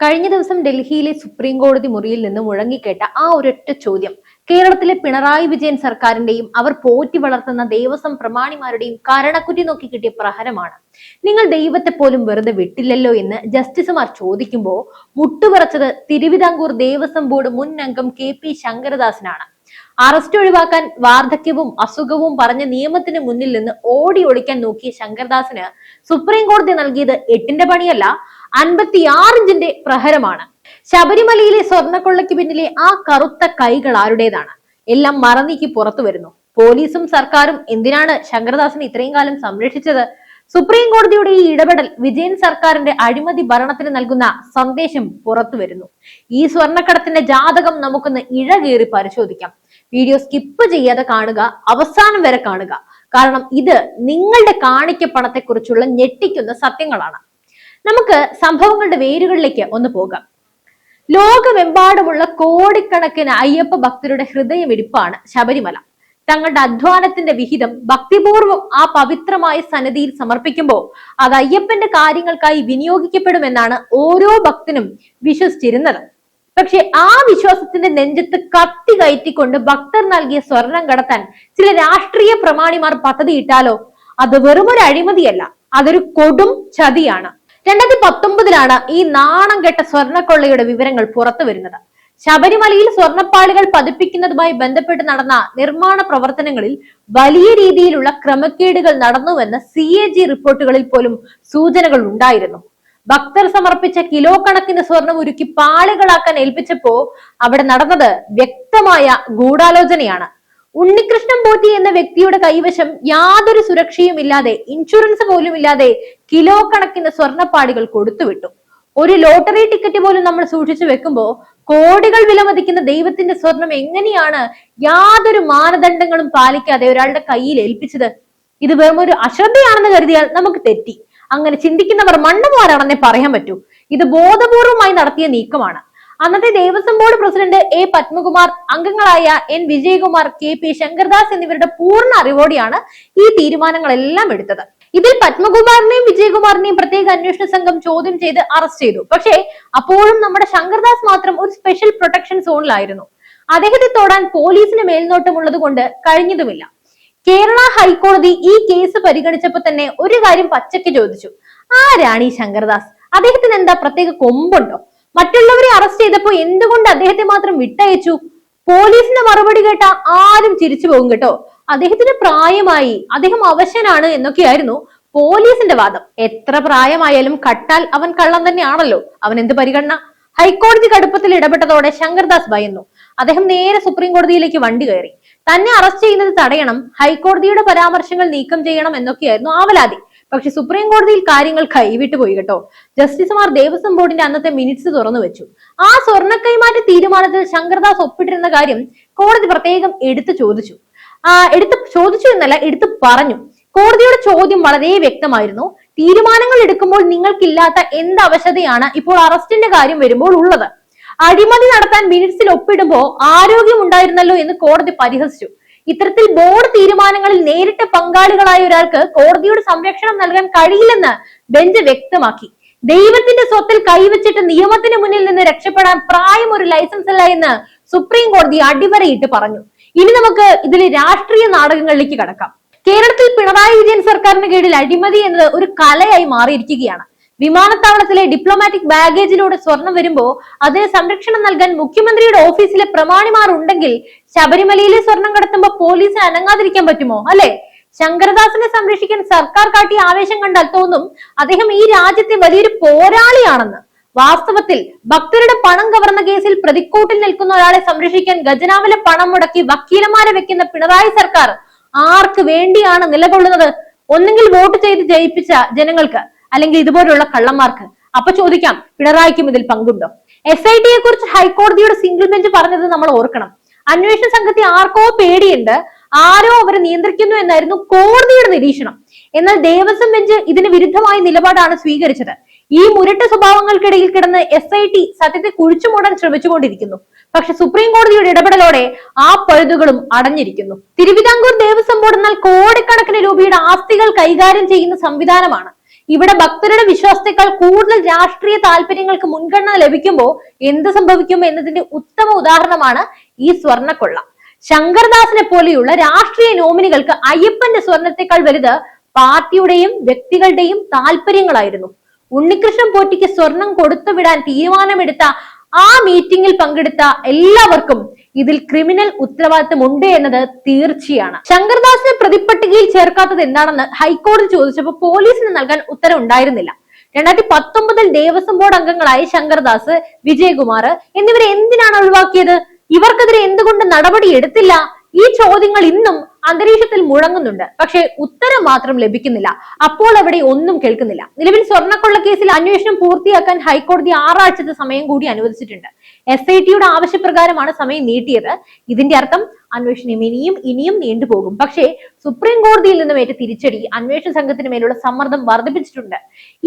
കഴിഞ്ഞ ദിവസം ഡൽഹിയിലെ സുപ്രീം കോടതി മുറിയിൽ നിന്ന് മുഴങ്ങിക്കേട്ട ആ ഒരൊറ്റ ചോദ്യം. കേരളത്തിലെ പിണറായി വിജയൻ സർക്കാരിന്റെയും അവർ പോറ്റി വളർത്തുന്ന ദേവസ്വം പ്രമാണിമാരുടെയും കരണക്കുറ്റി നോക്കി കിട്ടിയ പ്രഹരമാണ്. നിങ്ങൾ ദൈവത്തെ പോലും വെറുതെ വിട്ടില്ലല്ലോ എന്ന് ജസ്റ്റിസുമാർ ചോദിക്കുമ്പോൾ മുട്ടുപറച്ചത് തിരുവിതാംകൂർ ദേവസ്വം ബോർഡ് മുൻ അംഗം കെ പി ശങ്കരദാസനാണ്. അറസ്റ്റ് ഒഴിവാക്കാൻ വാർദ്ധക്യവും അസുഖവും പറഞ്ഞ നിയമത്തിന് മുന്നിൽ നിന്ന് ഓടി ഒളിക്കാൻ നോക്കിയ ശങ്കർദാസിന് സുപ്രീം കോടതി നൽകിയത് എട്ടിന്റെ പണിയല്ല അൻപത്തിയാറിഞ്ചിന്റെ പ്രഹരമാണ്. ശബരിമലയിലെ സ്വർണക്കൊള്ളയ്ക്ക് പിന്നിലെ ആ കറുത്ത കൈകൾ ആരുടേതാണ്? എല്ലാം മറന്നീക്കി പുറത്തു വരുന്നു. പോലീസും സർക്കാരും എന്തിനാണ് ശങ്കരദാസിനെ ഇത്രയും കാലം സംരക്ഷിച്ചത്? സുപ്രീം കോടതിയുടെ ഈ ഇടപെടൽ വിജയൻ സർക്കാരിന്റെ അഴിമതി ഭരണത്തിന് നൽകുന്ന സന്ദേശം പുറത്തു വരുന്നു. ഈ സ്വർണക്കടത്തിന്റെ ജാതകം നമുക്കൊന്ന് ഇഴകേറി പരിശോധിക്കാം. വീഡിയോ സ്കിപ്പ് ചെയ്യാതെ കാണുക അവസാനം വരെ കാണുക. കാരണം ഇത് നിങ്ങളുടെ കാണിക്ക പണത്തെക്കുറിച്ചുള്ള ഞെട്ടിക്കുന്ന സത്യങ്ങളാണ്. നമുക്ക് സംഭവങ്ങളുടെ വേരുകളിലേക്ക് ഒന്ന് പോകാം. ലോകമെമ്പാടുമുള്ള കോടിക്കണക്കിന് അയ്യപ്പ ഭക്തരുടെ ഹൃദയമിടിപ്പാണ് ശബരിമല. തങ്ങളുടെ അധ്വാനത്തിന്റെ വിഹിതം ഭക്തിപൂർവം ആ പവിത്രമായ സന്നദ്ധിയിൽ സമർപ്പിക്കുമ്പോൾ അത് അയ്യപ്പന്റെ കാര്യങ്ങൾക്കായി വിനിയോഗിക്കപ്പെടുമെന്നാണ് ഓരോ ഭക്തനും വിശ്വസിച്ചിരുന്നത്. പക്ഷെ ആ വിശ്വാസത്തിന്റെ നെഞ്ചത്ത് കത്തി കയറ്റിക്കൊണ്ട് ഭക്തർ നൽകിയ സ്വർണം കടത്താൻ ചില രാഷ്ട്രീയ പ്രമാണിമാർ പദ്ധതിയിട്ടാലോ അത് വെറുമൊരു അഴിമതിയല്ല അതൊരു കൊടും ചതിയാണ്. രണ്ടായിരത്തി പത്തൊമ്പതിലാണ് ഈ നാണം കെട്ട സ്വർണക്കൊള്ളയുടെ വിവരങ്ങൾ പുറത്തു വരുന്നത്. ശബരിമലയിൽ സ്വർണപ്പാളികൾ പതിപ്പിക്കുന്നതുമായി ബന്ധപ്പെട്ട് നടന്ന നിർമ്മാണ പ്രവർത്തനങ്ങളിൽ വലിയ രീതിയിലുള്ള ക്രമക്കേടുകൾ നടന്നുവെന്ന് സി എ ജി റിപ്പോർട്ടുകളിൽ പോലും സൂചനകൾ ഉണ്ടായിരുന്നു. ഭക്തർ സമർപ്പിച്ച കിലോ കണക്കിന് സ്വർണം ഉരുക്കി പാളികളാക്കാൻ ഏൽപ്പിച്ചപ്പോ അവിടെ നടന്നത് വ്യക്തമായ ഗൂഢാലോചനയാണ്. ഉണ്ണികൃഷ്ണൻ പോറ്റി എന്ന വ്യക്തിയുടെ കൈവശം യാതൊരു സുരക്ഷയും ഇല്ലാതെ ഇൻഷുറൻസ് പോലും ഇല്ലാതെ കിലോ കണക്കിന് സ്വർണപ്പാടികൾ കൊടുത്തുവിട്ടു. ഒരു ലോട്ടറി ടിക്കറ്റ് പോലും നമ്മൾ സൂക്ഷിച്ചു വെക്കുമ്പോൾ കോടികൾ വിലമതിക്കുന്ന ദൈവത്തിന്റെ സ്വർണം എങ്ങനെയാണ് യാതൊരു മാനദണ്ഡങ്ങളും പാലിക്കാതെ ഒരാളുടെ കയ്യിൽ ഏൽപ്പിച്ചത്? ഇത് വെറും ഒരു അശ്രദ്ധയാണെന്ന് കരുതിയാൽ നമുക്ക് തെറ്റി. അങ്ങനെ ചിന്തിക്കുന്നവർ മണ്ണുമാരാണെന്നേ പറയാൻ പറ്റൂ. ഇത് ബോധപൂർവമായി നടത്തിയ നീക്കമാണ്. അന്നത്തെ Devaswom board president A Padmakumar അംഗങ്ങളായ N Vijayakumar K P Sankardas എന്നിവരുടെ പൂർണ അറിവോടെയാണ് ഈ തീരുമാനങ്ങളെല്ലാം എടുത്തത്. ഇതിൽ പത്മകുമാറിനെയും വിജയകുമാറിനെയും പ്രത്യേക അന്വേഷണ സംഘം ചോദ്യം ചെയ്ത് അറസ്റ്റ് ചെയ്തു. പക്ഷേ അപ്പോഴും നമ്മുടെ ശങ്കർദാസ് മാത്രം ഒരു സ്പെഷ്യൽ പ്രൊട്ടക്ഷൻ സോണിലായിരുന്നു. അദ്ദേഹത്തെ തൊടാൻ പോലീസിന് മേൽനോട്ടമുള്ളത് കൊണ്ട് കഴിഞ്ഞതുമില്ല. കേരള ഹൈക്കോടതി ഈ കേസ് പരിഗണിച്ചപ്പോൾ തന്നെ ഒരു കാര്യം പച്ചയ്ക്ക് ചോദിച്ചു. ആരാണ് ഈ ശങ്കർദാസ്? അദ്ദേഹത്തിന് എന്താ പ്രത്യേക കൊമ്പുണ്ടോ? മറ്റുള്ളവരെ അറസ്റ്റ് ചെയ്തപ്പോൾ എന്തുകൊണ്ട് അദ്ദേഹത്തെ മാത്രം വിട്ടയച്ചു? പോലീസിന്റെ മറുപടി കേട്ട ആരും ചിരിച്ചു പോകും കേട്ടോ. അദ്ദേഹത്തിന് പ്രായമായി അദ്ദേഹം അവശനാണ് എന്നൊക്കെയായിരുന്നു പോലീസിന്റെ വാദം. എത്ര പ്രായമായാലും കട്ടാൽ അവൻ കള്ളം തന്നെയാണല്ലോ. അവൻ എന്ത് പരിഗണന? ഹൈക്കോടതി കടുപ്പത്തിൽ ഇടപെട്ടതോടെ ശങ്കർദാസ് ഭയന്നു. അദ്ദേഹം നേരെ സുപ്രീം കോടതിയിലേക്ക് വണ്ടി കയറി. തന്നെ അറസ്റ്റ് ചെയ്യുന്നത് തടയണം ഹൈക്കോടതിയുടെ പരാമർശങ്ങൾ നീക്കം ചെയ്യണം എന്നൊക്കെയായിരുന്നു ആവലാതി. പക്ഷെ സുപ്രീം കോടതിയിൽ കാര്യങ്ങൾ കൈവിട്ടു പോയി കേട്ടോ. ജസ്റ്റിസുമാർ ദേവസ്വം ബോർഡിന്റെ അന്നത്തെ മിനിറ്റ്സ് തുറന്നു വെച്ചു. ആ സ്വർണ കൈമാറ്റ തീരുമാനത്തിൽ ശങ്കർദാസ് ഒപ്പിട്ടിരുന്ന കാര്യം കോടതി പ്രത്യേകം എടുത്തു ചോദിച്ചു. ആ എടുത്ത് ചോദിച്ചു എന്നല്ല എടുത്തു പറഞ്ഞു. കോടതിയുടെ ചോദ്യം വളരെ വ്യക്തമായിരുന്നു. തീരുമാനങ്ങൾ എടുക്കുമ്പോൾ നിങ്ങൾക്കില്ലാത്ത എന്ത് അവശതയാണ് ഇപ്പോൾ അറസ്റ്റിന്റെ കാര്യം വരുമ്പോൾ ഉള്ളത്? അഴിമതി നടത്താൻ മിനിറ്റ്സിൽ ഒപ്പിടുമ്പോൾ ആരോഗ്യം ഉണ്ടായിരുന്നല്ലോ എന്ന് കോടതി പരിഹസിച്ചു. ഇത്തരത്തിൽ ബോർഡ് തീരുമാനങ്ങളിൽ നേരിട്ട് പങ്കാളികളായ ഒരാൾക്ക് കോടതിയുടെ സംരക്ഷണം നൽകാൻ കഴിയില്ലെന്ന് ബെഞ്ച് വ്യക്തമാക്കി. ദൈവത്തിന്റെ സ്വത്തിൽ കൈവച്ചിട്ട് നിയമത്തിന് മുന്നിൽ നിന്ന് രക്ഷപ്പെടാൻ പ്രായം ഒരു ലൈസൻസ് അല്ല എന്ന് സുപ്രീം കോടതി അടിവരയിട്ട് പറഞ്ഞു. ഇനി നമുക്ക് ഇതിൽ രാഷ്ട്രീയ നാടകങ്ങളിലേക്ക് കടക്കാം. കേരളത്തിൽ പിണറായി വിജയൻ സർക്കാരിന് കീഴിൽ അഴിമതി എന്നത് ഒരു കലയായി മാറിയിരിക്കുകയാണ്. വിമാനത്താവളത്തിലെ ഡിപ്ലോമാറ്റിക് ബാഗേജിലൂടെ സ്വർണം വരുമ്പോൾ അതിന് സംരക്ഷണം നൽകാൻ മുഖ്യമന്ത്രിയുടെ ഓഫീസിലെ പ്രമാണിമാർ ഉണ്ടെങ്കിൽ ശബരിമലയിലെ സ്വർണം കടത്തുമ്പോൾ പോലീസ് അനങ്ങാതിരിക്കാൻ പറ്റുമോ? അല്ലെ? ശങ്കരദാസിനെ സംരക്ഷിക്കാൻ സർക്കാർ കാട്ടിയ ആവേശം കണ്ടാൽ തോന്നും അദ്ദേഹം ഈ രാജ്യത്തെ വലിയൊരു പോരാളിയാണെന്ന്. വാസ്തവത്തിൽ ഭക്തരുടെ പണം കവർന്ന കേസിൽ പ്രതിക്കൂട്ടിൽ നിൽക്കുന്ന ഒരാളെ സംരക്ഷിക്കാൻ ഖജനാവിലെ പണം മുടക്കി വക്കീലന്മാരെ വെക്കുന്ന പിണറായി സർക്കാർ ആർക്ക് വേണ്ടിയാണ് നിലകൊള്ളുന്നത്? ഒന്നെങ്കിൽ വോട്ട് ചെയ്ത് ജയിപ്പിച്ച ജനങ്ങൾക്ക് അല്ലെങ്കിൽ ഇതുപോലുള്ള കള്ളന്മാർക്ക്. അപ്പൊ ചോദിക്കാം പിണറായിക്കും ഇതിൽ പങ്കുണ്ടോ? എസ് ഐ ടിയെ കുറിച്ച് ഹൈക്കോടതിയുടെ സിംഗിൾ ബെഞ്ച് പറഞ്ഞത് നമ്മൾ ഓർക്കണം. അന്വേഷണ സംഘത്തെ ആർക്കോ പേടിയുണ്ട് ആരോ അവരെ നിയന്ത്രിക്കുന്നു എന്നായിരുന്നു കോടതിയുടെ നിരീക്ഷണം. എന്നാൽ ദേവസ്വം ബെഞ്ച് ഇതിന് വിരുദ്ധമായ നിലപാടാണ് സ്വീകരിച്ചത്. ഈ മുരട്ട സ്വഭാവങ്ങൾക്കിടയിൽ കിടന്ന് എസ് ഐ ടി സത്യത്തെ കുഴിച്ചുമൂടാൻ ശ്രമിച്ചുകൊണ്ടിരിക്കുന്നു. പക്ഷെ സുപ്രീം കോടതിയുടെ ഇടപെടലോടെ ആ പഴുതുകളും അടഞ്ഞിരിക്കുന്നു. തിരുവിതാംകൂർ ദേവസ്വം ബോർഡ് എന്നാൽ കോടിക്കണക്കിന് രൂപയുടെ ആസ്തികൾ കൈകാര്യം ചെയ്യുന്ന സംവിധാനമാണ്. ഇവിടെ ഭക്തരുടെ വിശ്വാസത്തെക്കാൾ കൂടുതൽ രാഷ്ട്രീയ താല്പര്യങ്ങൾക്ക് മുൻഗണന ലഭിക്കുമ്പോൾ എന്ത് സംഭവിക്കും എന്നതിന്റെ ഉത്തമ ഉദാഹരണമാണ് ഈ സ്വർണക്കൊള്ള. ശങ്കർദാസിനെ പോലെയുള്ള രാഷ്ട്രീയ നോമിനികൾക്ക് അയ്യപ്പന്റെ സ്വർണത്തെക്കാൾ വലുത് പാർട്ടിയുടെയും വ്യക്തികളുടെയും താല്പര്യങ്ങളായിരുന്നു. ഉണ്ണികൃഷ്ണൻ പോറ്റിക്ക് സ്വർണം കൊടുത്തു വിടാൻ തീരുമാനമെടുത്ത ആ മീറ്റിംഗിൽ പങ്കെടുത്ത എല്ലാവർക്കും ഇതിൽ ക്രിമിനൽ ഉത്തരവാദിത്തം ഉണ്ട് എന്നത് തീർച്ചയാണ്. ശങ്കർദാസിനെ പ്രതിപ്പട്ടികയിൽ ചേർക്കാത്തത് എന്താണെന്ന് ഹൈക്കോടതി ചോദിച്ചപ്പോൾ പോലീസിന് നൽകാൻ ഉത്തരവുണ്ടായിരുന്നില്ല രണ്ടായിരത്തി പത്തൊമ്പതിൽ ദേവസ്വം ബോർഡ് അംഗങ്ങളായ ശങ്കർദാസ് വിജയകുമാർ എന്നിവരെ എന്തിനാണ് ഒഴിവാക്കിയത്? ഇവർക്കെതിരെ എന്തുകൊണ്ട് നടപടി എടുത്തില്ല? ഈ ചോദ്യങ്ങൾ ഇന്നും അന്തരീക്ഷത്തിൽ മുഴങ്ങുന്നുണ്ട്. പക്ഷേ ഉത്തരം മാത്രം ലഭിക്കുന്നില്ല. അപ്പോൾ അവിടെ ഒന്നും കേൾക്കുന്നില്ല. നിലവിൽ സ്വർണക്കൊള്ള കേസിൽ അന്വേഷണം പൂർത്തിയാക്കാൻ ഹൈക്കോടതി ആറാഴ്ചത്തെ സമയം കൂടി അനുവദിച്ചിട്ടുണ്ട്. എസ് ഐ ടിയുടെ ആവശ്യപ്രകാരമാണ് സമയം നീട്ടിയത്. ഇതിന്റെ അർത്ഥം അന്വേഷണം ഇനിയും ഇനിയും നീണ്ടുപോകും പക്ഷേ സുപ്രീം കോടതിയിൽ നിന്നും ഏറ്റ തിരിച്ചടി അന്വേഷണ സംഘത്തിന് മേലുള്ള സമ്മർദ്ദം വർദ്ധിപ്പിച്ചിട്ടുണ്ട്.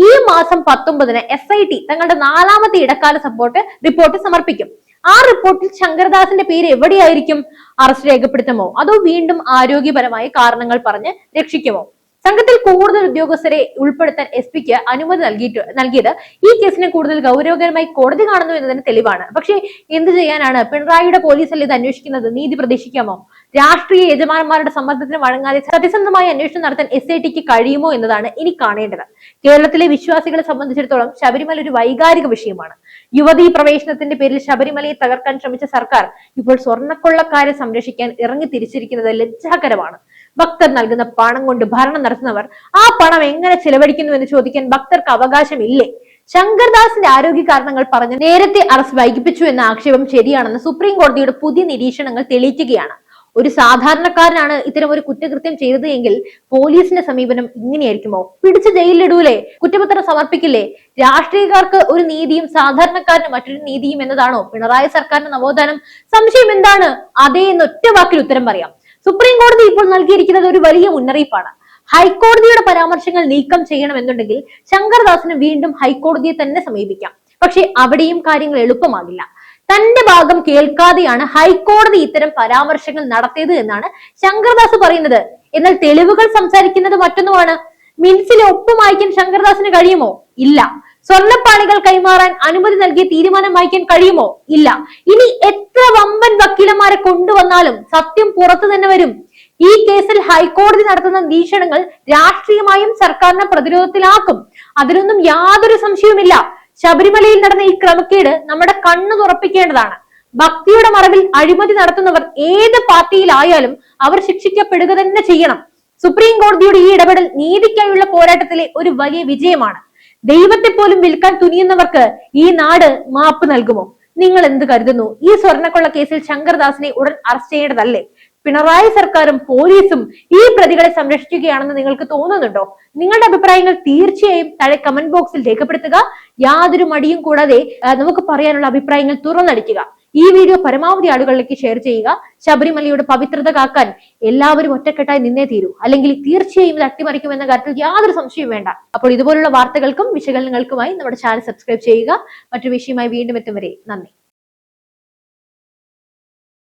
ഈ മാസം പത്തൊമ്പതിന് എസ് ഐ ടി തങ്ങളുടെ നാലാമത്തെ ഇടക്കാല സപ്പോർട്ട് റിപ്പോർട്ട് സമർപ്പിക്കും. ആ റിപ്പോർട്ടിൽ ശങ്കരദാസിന്റെ പേര് എവിടെയായിരിക്കും അറസ്റ്റ് രേഖപ്പെടുത്തുമോ? അതോ വീണ്ടും ആരോഗ്യപരമായ കാരണങ്ങൾ പറഞ്ഞ് രക്ഷിക്കുമോ? സംഘത്തിൽ കൂടുതൽ ഉദ്യോഗസ്ഥരെ ഉൾപ്പെടുത്താൻ എസ് പിക്ക് അനുമതി നൽകിയിട്ട് നൽകിയത് ഈ കേസിനെ കൂടുതൽ ഗൗരവകരമായി കോടതി കാണുന്നു എന്നതിന് തെളിവാണ്. പക്ഷേ എന്ത് ചെയ്യാനാണ്? പിണറായിയുടെ പോലീസല്ലേ ഇത് അന്വേഷിക്കുന്നത്? നീതി പ്രതീക്ഷിക്കാമോ? രാഷ്ട്രീയ യജമാനന്മാരുടെ സമ്മർദ്ദത്തിന് വഴങ്ങാതെ സത്യസന്ധമായ അന്വേഷണം നടത്താൻ എസ് ഐ ടിക്ക് കഴിയുമോ എന്നതാണ് ഇനി കാണേണ്ടത്. കേരളത്തിലെ വിശ്വാസികളെ സംബന്ധിച്ചിടത്തോളം ശബരിമല ഒരു വൈകാരിക വിഷയമാണ്. യുവതീ പ്രവേശനത്തിന്റെ പേരിൽ ശബരിമലയെ തകർക്കാൻ ശ്രമിച്ച സർക്കാർ ഇപ്പോൾ സ്വർണക്കൊള്ളക്കാരെ സംരക്ഷിക്കാൻ ഇറങ്ങി തിരിച്ചിരിക്കുന്നത് ലജ്ജാകരമാണ്. ഭക്തർ നൽകുന്ന പണം കൊണ്ട് ഭരണം നടത്തുന്നവർ ആ പണം എങ്ങനെ ചെലവഴിക്കുന്നു എന്ന് ചോദിക്കാൻ ഭക്തർക്ക് അവകാശമില്ലേ? ശങ്കർദാസിന്റെ ആരോഗ്യ കാരണങ്ങൾ പറഞ്ഞ് നേരത്തെ അറസ്റ്റ് വൈകിപ്പിച്ചു എന്ന ആക്ഷേപം ശരിയാണെന്ന് സുപ്രീം കോടതിയുടെ പുതിയ നിരീക്ഷണങ്ങൾ തെളിയിക്കുകയാണ്. ഒരു സാധാരണക്കാരനാണ് ഇത്തരം ഒരു കുറ്റകൃത്യം ചെയ്തത് എങ്കിൽ പോലീസിന്റെ സമീപനം ഇങ്ങനെയായിരിക്കുമോ? പിടിച്ച് ജയിലിലിടൂലേ? കുറ്റപത്രം സമർപ്പിക്കില്ലേ? രാഷ്ട്രീയക്കാർക്ക് ഒരു നീതിയും സാധാരണക്കാരന് മറ്റൊരു നീതിയും എന്നതാണോ പിണറായി സർക്കാരിന്റെ നവോത്ഥാനം? സംശയം എന്താണ്? അതേ എന്ന് ഒറ്റ വാക്കിൽ ഉത്തരം പറയാം. സുപ്രീം കോടതി ഇപ്പോൾ നൽകിയിരിക്കുന്നത് ഒരു വലിയ മുന്നറിയിപ്പാണ്. ഹൈക്കോടതിയുടെ പരാമർശങ്ങൾ നീക്കം ചെയ്യണമെന്നുണ്ടെങ്കിൽ ശങ്കർദാസിന് വീണ്ടും ഹൈക്കോടതിയെ തന്നെ സമീപിക്കാം. പക്ഷെ അവിടെയും കാര്യങ്ങൾ എളുപ്പമാകില്ല. തന്റെ ഭാഗം കേൾക്കാതെയാണ് ഹൈക്കോടതി ഇത്തരം പരാമർശങ്ങൾ നടത്തിയത് എന്നാണ് ശങ്കർദാസ് പറയുന്നത്. എന്നാൽ തെളിവുകൾ സംസാരിക്കുന്നത് മറ്റൊന്നുമാണ്. മിൻസിലെ ഒപ്പ് മായ്ക്കാൻ ശങ്കർദാസിന് കഴിയുമോ? ഇല്ല. സ്വർണപ്പാളികൾ കൈമാറാൻ അനുമതി നൽകിയ തീരുമാനം വായിക്കാൻ കഴിയുമോ? ഇല്ല. ഇനി എത്ര വമ്പൻ വക്കീലന്മാരെ കൊണ്ടുവന്നാലും സത്യം പുറത്തു തന്നെ വരും. ഈ കേസിൽ ഹൈക്കോടതി നടത്തുന്ന നിരീക്ഷണങ്ങൾ രാഷ്ട്രീയമായും സർക്കാരിനെ പ്രതിരോധത്തിലാക്കും. അതിനൊന്നും യാതൊരു സംശയവുമില്ല. ശബരിമലയിൽ നടന്ന ഈ ക്രമക്കേട് നമ്മുടെ കണ്ണു തുറപ്പിക്കേണ്ടതാണ്. ഭക്തിയുടെ മറവിൽ അഴിമതി നടത്തുന്നവർ ഏത് പാർട്ടിയിലായാലും അവർ ശിക്ഷിക്കപ്പെടുക തന്നെ ചെയ്യണം. സുപ്രീം കോടതിയുടെ ഈ ഇടപെടൽ നീതിക്കായുള്ള പോരാട്ടത്തിലെ ഒരു വലിയ വിജയമാണ്. ദൈവത്തെ പോലും വിൽക്കാൻ തുനിയുന്നവർക്ക് ഈ നാട് മാപ്പ് നൽകുമോ? നിങ്ങൾ എന്ത് കരുതുന്നു? ഈ സ്വർണക്കൊള്ള കേസിൽ ശങ്കർദാസിനെ ഉടൻ അറസ്റ്റ് ചെയ്യേണ്ടതല്ലേ? പിണറായി സർക്കാരും പോലീസും ഈ പ്രതികളെ സംരക്ഷിക്കുകയാണെന്ന് നിങ്ങൾക്ക് തോന്നുന്നുണ്ടോ? നിങ്ങളുടെ അഭിപ്രായങ്ങൾ തീർച്ചയായും താഴെ കമന്റ് ബോക്സിൽ രേഖപ്പെടുത്തുക. യാതൊരു മടിയും കൂടാതെ നമുക്ക് പറയാനുള്ള അഭിപ്രായങ്ങൾ തുറന്നടിക്കുക. ഈ വീഡിയോ പരമാവധി ആളുകളിലേക്ക് ഷെയർ ചെയ്യുക. ശബരിമലയുടെ പവിത്രത കാക്കാൻ എല്ലാവരും ഒറ്റക്കെട്ടായി നിന്നേ തീരൂ. അല്ലെങ്കിൽ തീർച്ചയായും ഇത് അട്ടിമറിക്കുമെന്ന കാര്യത്തിൽ യാതൊരു സംശയവും വേണ്ട. അപ്പോൾ ഇതുപോലുള്ള വാർത്തകൾക്കും വിശകലനങ്ങൾക്കുമായി നമ്മുടെ ചാനൽ സബ്സ്ക്രൈബ് ചെയ്യുക. മറ്റൊരു വിഷയമായി വീണ്ടും എത്തും വരെ. നന്ദി.